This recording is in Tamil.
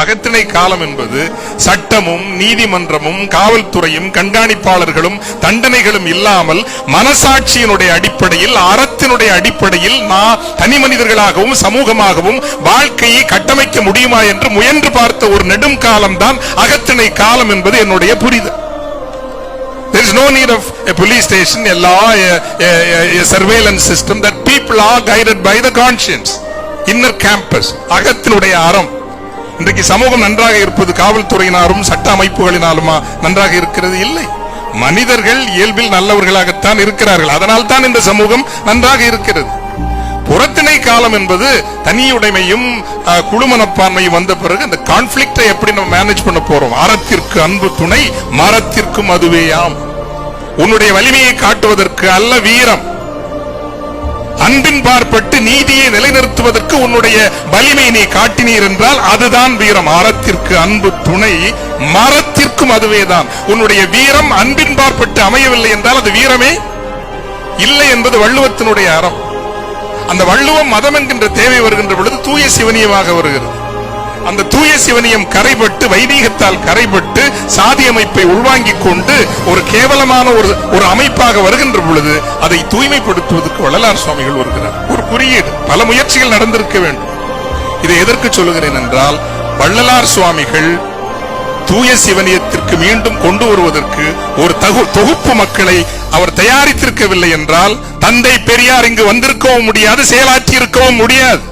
அகத்திணை காலம் என்பது சட்டமும் நீதிமன்றமும் காவல்துறையும் கண்காணிப்பாளர்களும் தண்டனைகளும் இல்லாமல் மனசாட்சியினுடைய அடிப்படையில் அறத்தினுடைய அடிப்படையில் நான் தனி மனிதர்களாகவும் சமூகமாகவும் வாழ்க்கையை கட்டமைக்க முடியுமா என்று முயன்று பார்த்த ஒரு நெடும் காலம் தான் அகத்திணை காலம் என்பது என்னுடைய புரிதல் There is no need of a police station, a law, a, a, a surveillance system that people are guided by the conscience. Inner campus, அகத்தினுடைய அறம். இன்றைக்கு சமூகம் நன்றாக இருப்பது காவல்துறையினாரும் சட்ட அமைப்புகளினாலுமா நன்றாக இருக்கிறது? இல்லை. மனிதர்கள் இயல்பில் நல்லவர்களாகத்தான் இருக்கிறார்கள். அதனால் தான் இந்த சமூகம் நன்றாக இருக்கிறது. புறத்திணை காலம் என்பது தனியுடைமையும் அஹ், குழுமனப்பான்மையும் வந்த பிறகு அந்த கான்ஃபிளிக்டை எப்படி நம்ம மேனேஜ் பண்ண போறோம்? அறத்திற்கு அன்பு துணை மரத்திற்கும் அதுவேயாம். உன்னுடைய வலிமையை காட்டுவதற்கு அல்ல வீரம். அன்பின் பார்ப்பட்டு நீதியை நிலைநிறுத்துவதற்கு உன்னுடைய வலிமை நீ காட்டினீர் என்றால் அதுதான் வீரம். அறத்திற்கு அன்பு துணை மரத்திற்கும் அதுவேதான். உன்னுடைய வீரம் அன்பின் பார்ப்பட்டு அமையவில்லை என்றால் அது வீரமே இல்லை என்பது வள்ளுவத்தினுடைய அறம். அந்த வள்ளுவம் மதம் என்கின்ற தேவை வருகின்ற பொழுது தூய சிவனியமாக வருகிறது. அந்த தூய சிவனியம் கரைபட்டு வைதீகத்தால் கரைபட்டு சாதி அமைப்பை உள்வாங்கிக் கொண்டு ஒரு கேவலமான ஒரு ஒரு அமைப்பாக வருகின்ற பொழுது அதை தூய்மைப்படுத்துவதற்கு வள்ளலார் சுவாமிகள் வருகிறார். ஒரு குறியீடு. பல முயற்சிகள் நடந்திருக்க வேண்டும். இதை எதற்கு சொல்லுகிறேன் என்றால் வள்ளலார் சுவாமிகள் தூய சிவனியத்திற்கு மீண்டும் கொண்டு வருவதற்கு ஒரு தகு தொகுப்பு மக்களை அவர் தயாரித்திருக்கவில்லை என்றால் தந்தை பெரியார் இங்கு வந்திருக்கவும் முடியாது செயலாற்றி இருக்கவும் முடியாது.